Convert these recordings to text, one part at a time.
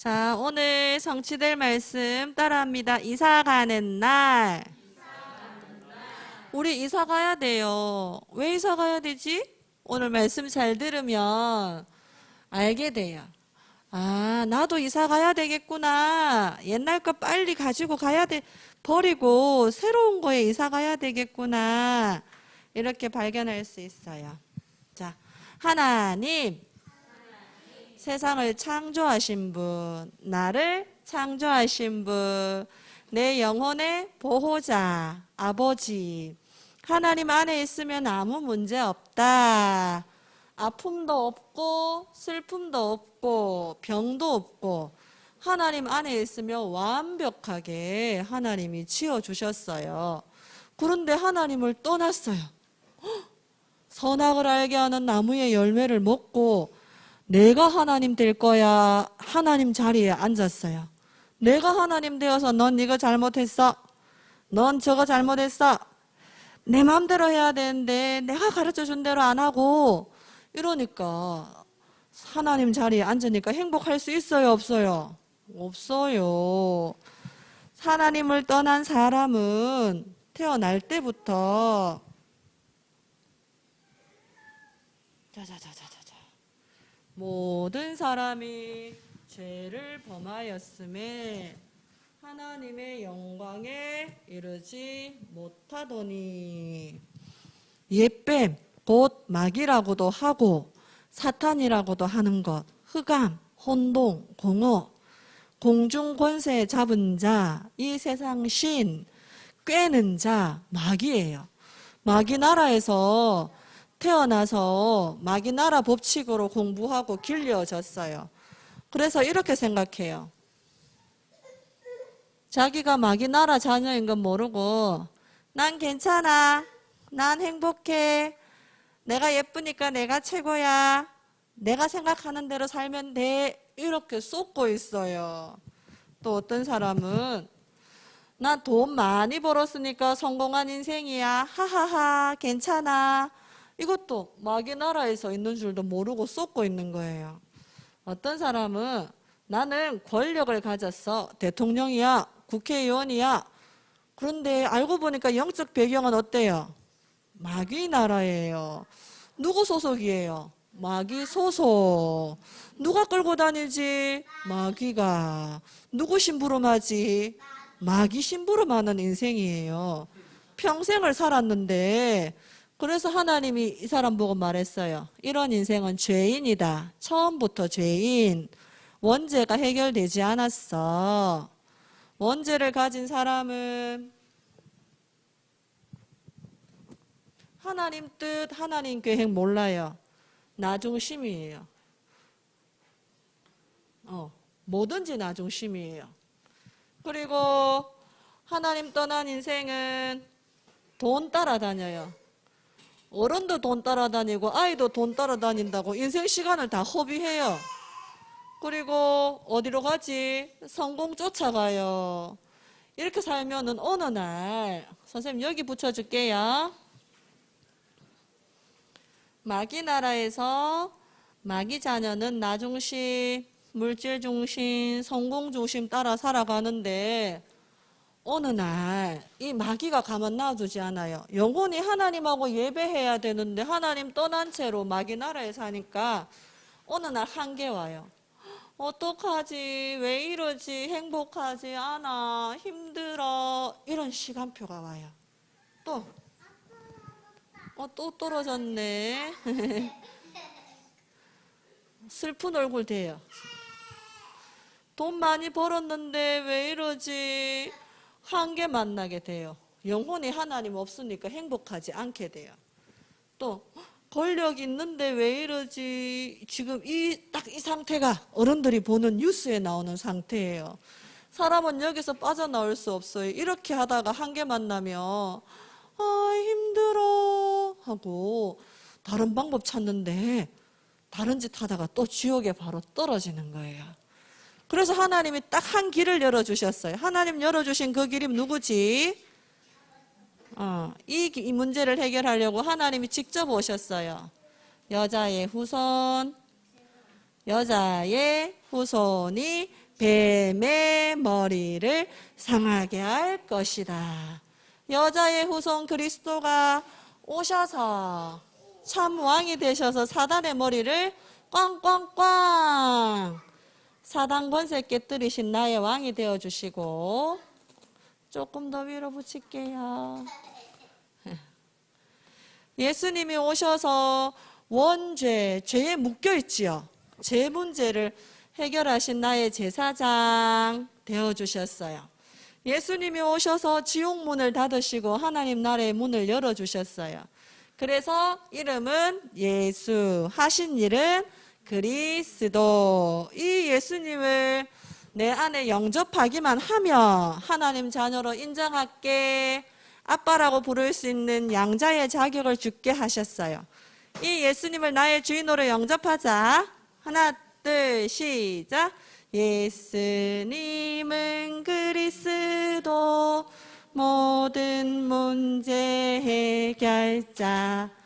자, 오늘 성취될 말씀 따라합니다. 이사 가는 날. 우리 이사 가야 돼요. 왜 이사 가야 되지? 오늘 말씀 잘 들으면 알게 돼요. 아, 나도 이사 가야 되겠구나. 옛날 거 빨리 가지고 가야 돼. 버리고 새로운 거에 이사 가야 되겠구나. 이렇게 발견할 수 있어요. 자, 하나님. 세상을 창조하신 분, 나를 창조하신 분, 내 영혼의 보호자, 아버지. 하나님 안에 있으면 아무 문제 없다. 아픔도 없고, 슬픔도 없고, 병도 없고, 하나님 안에 있으면 완벽하게 하나님이 지어주셨어요. 그런데 하나님을 떠났어요. 헉! 선악을 알게 하는 나무의 열매를 먹고, 내가 하나님 될 거야. 하나님 자리에 앉았어요. 내가 하나님 되어서 넌 이거 잘못했어. 넌 저거 잘못했어. 내 마음대로 해야 되는데 내가 가르쳐 준 대로 안 하고 이러니까 하나님 자리에 앉으니까 행복할 수 있어요, 없어요? 없어요. 하나님을 떠난 사람은 태어날 때부터 자자자자자자 모든 사람이 죄를 범하였음에 하나님의 영광에 이르지 못하더니 옛뱀 곧 마귀라고도 하고 사탄이라고도 하는 것 흑암 혼동 공허 공중 권세 잡은 자 이 세상 신 꿰는 자 마귀예요. 마귀 나라에서 태어나서 마귀 나라 법칙으로 공부하고 길려졌어요. 그래서 이렇게 생각해요. 자기가 마귀 나라 자녀인 건 모르고 난 괜찮아. 난 행복해. 내가 예쁘니까 내가 최고야. 내가 생각하는 대로 살면 돼. 이렇게 쏟고 있어요. 또 어떤 사람은 나 돈 많이 벌었으니까 성공한 인생이야. 하하하. 괜찮아. 이것도 마귀 나라에서 있는 줄도 모르고 쏟고 있는 거예요. 어떤 사람은 나는 권력을 가졌어. 대통령이야. 국회의원이야. 그런데 알고 보니까 영적 배경은 어때요? 마귀 나라예요. 누구 소속이에요? 마귀 소속. 누가 끌고 다니지? 마귀가. 누구 심부름하지? 마귀 심부름하는 인생이에요. 평생을 살았는데 그래서 하나님이 이 사람 보고 말했어요. 이런 인생은 죄인이다. 처음부터 죄인. 원죄가 해결되지 않았어. 원죄를 가진 사람은 하나님 뜻, 하나님 계획 몰라요. 나중심이에요. 어, 뭐든지 나중심이에요. 그리고 하나님 떠난 인생은 돈 따라다녀요. 어른도 돈 따라다니고 아이도 돈 따라다닌다고 인생 시간을 다 허비해요. 그리고 어디로 가지? 성공 쫓아가요. 이렇게 살면은 어느 날 선생님 여기 붙여줄게요. 마귀 나라에서 마귀 자녀는 나 중심, 물질 중심, 성공 중심 따라 살아가는데 어느 날 이 마귀가 가만 놔두지 않아요. 영혼이 하나님하고 예배해야 되는데 하나님 떠난 채로 마귀 나라에 사니까 어느 날 한계 와요. 어떡하지? 왜 이러지? 행복하지 않아? 힘들어? 이런 시간표가 와요. 또, 어, 또 떨어졌네. 슬픈 얼굴 돼요. 돈 많이 벌었는데 왜 이러지? 한계 만나게 돼요. 영혼이 하나님 없으니까 행복하지 않게 돼요. 또 권력 있는데 왜 이러지? 지금 이 딱 이 상태가 어른들이 보는 뉴스에 나오는 상태예요. 사람은 여기서 빠져나올 수 없어요. 이렇게 하다가 한계 만나면 아 힘들어 하고 다른 방법 찾는데 다른 짓 하다가 또 지옥에 바로 떨어지는 거예요. 그래서 하나님이 딱 한 길을 열어주셨어요. 하나님 열어주신 그 길이 누구지? 어, 이, 이 문제를 해결하려고 하나님이 직접 오셨어요. 여자의 후손, 여자의 후손이 뱀의 머리를 상하게 할 것이다. 여자의 후손 그리스도가 오셔서 참 왕이 되셔서 사단의 머리를 꽝꽝꽝 사단 권세 깨뜨리신 나의 왕이 되어 주시고 조금 더 위로 붙일게요. 예수님이 오셔서 원죄, 죄에 묶여 있지요. 죄 문제를 해결하신 나의 제사장 되어 주셨어요. 예수님이 오셔서 지옥 문을 닫으시고 하나님 나라의 문을 열어 주셨어요. 그래서 이름은 예수, 하신 일은 그리스도. 이 예수님을 내 안에 영접하기만 하면 하나님 자녀로 인정할게 아빠라고 부를 수 있는 양자의 자격을 주게 하셨어요. 이 예수님을 나의 주인으로 영접하자. 하나, 둘, 시작. 예수님은 그리스도 모든 문제 해결자.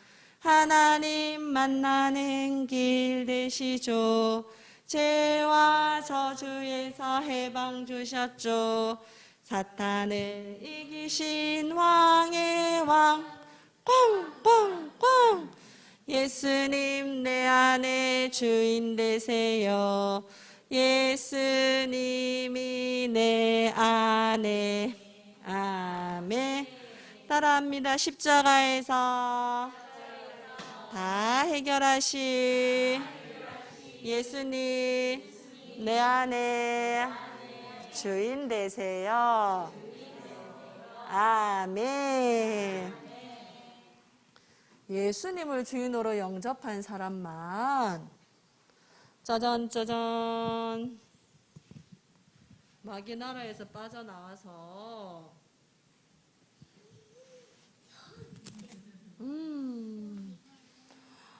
하나님 만나는 길 되시죠. 죄와 저주에서 해방 주셨죠. 사탄을 이기신 왕의 왕. 꽝꽝꽝. 예수님 내 안에 주인 되세요. 예수님이 내 안에. 아멘. 따라합니다. 십자가에서 다 해결하신 예수님 내 안에 주인 되세요. 아멘. 예수님을 주인으로 영접한 사람만. 짜잔 짜잔. 마귀 나라에서 빠져나와서. 음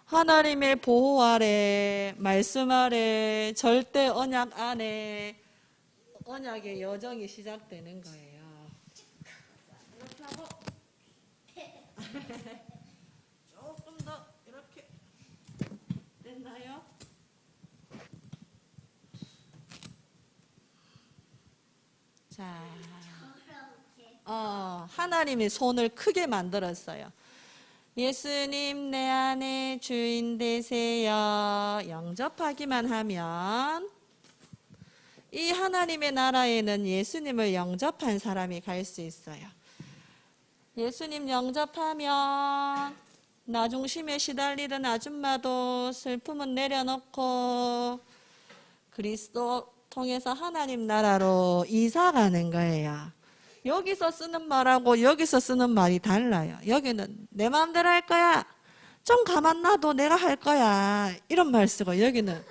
하나님의 보호 아래 말씀 아래 절대 언약 안에 언약의 여정이 시작되는 거예요. 조금 더 이렇게 됐나요? 자, 어, 하나님이 손을 크게 만들었어요. 예수님 내 안에 주인 되세요. 영접하기만 하면 이 하나님의 나라에는 예수님을 영접한 사람이 갈 수 있어요. 예수님 영접하면 나 중심에 시달리던 아줌마도 슬픔은 내려놓고 그리스도 통해서 하나님 나라로 이사 가는 거예요. 여기서 쓰는 말하고 여기서 쓰는 말이 달라요. 여기는 내 마음대로 할 거야. 좀 가만 놔도 내가 할 거야. 이런 말 쓰고 여기는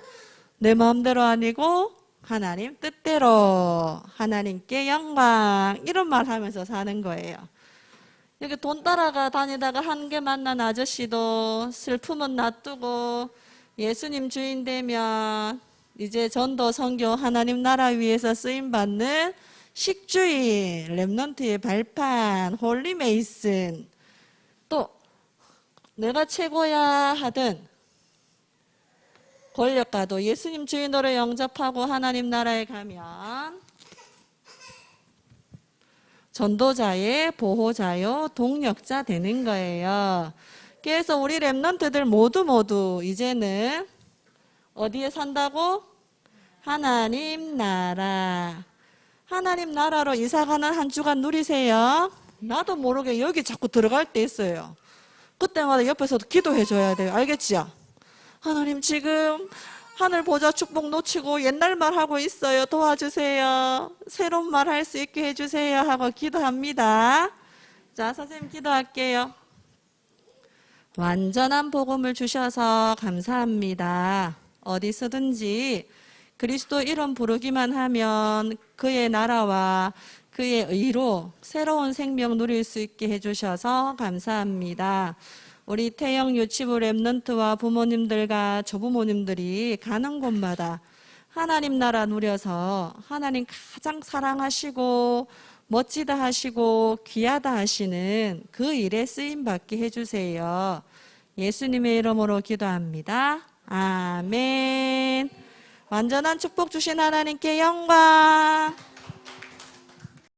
내 마음대로 아니고 하나님 뜻대로 하나님께 영광 이런 말 하면서 사는 거예요. 여기 돈 따라가 다니다가 한 개 만난 아저씨도 슬픔은 놔두고 예수님 주인 되면 이제 전도 선교 하나님 나라 위해서 쓰임 받는 식주인 랩넌트의 발판 홀리 메이슨 또 내가 최고야 하든 권력가도 예수님 주인으로 영접하고 하나님 나라에 가면 전도자의 보호자요 동력자 되는 거예요. 그래서 우리 랩런트들 모두 모두 이제는 어디에 산다고? 하나님 나라. 하나님 나라로 이사가는 한 주간 누리세요. 나도 모르게 여기 자꾸 들어갈 때 있어요. 그때마다 옆에서도 기도해 줘야 돼요. 알겠지요? 하나님 지금 하늘 보좌 축복 놓치고 옛날 말 하고 있어요. 도와주세요. 새로운 말 할 수 있게 해주세요. 하고 기도합니다. 자, 선생님 기도할게요. 완전한 복음을 주셔서 감사합니다. 어디서든지 그리스도 이름 부르기만 하면 그의 나라와 그의 의로 새로운 생명 누릴 수 있게 해주셔서 감사합니다. 우리 태영 유치부 랩넌트와 부모님들과 조부모님들이 가는 곳마다 하나님 나라 누려서 하나님 가장 사랑하시고 멋지다 하시고 귀하다 하시는 그 일에 쓰임 받게 해주세요. 예수님의 이름으로 기도합니다. 아멘. 완전한 축복 주신 하나님께 영광.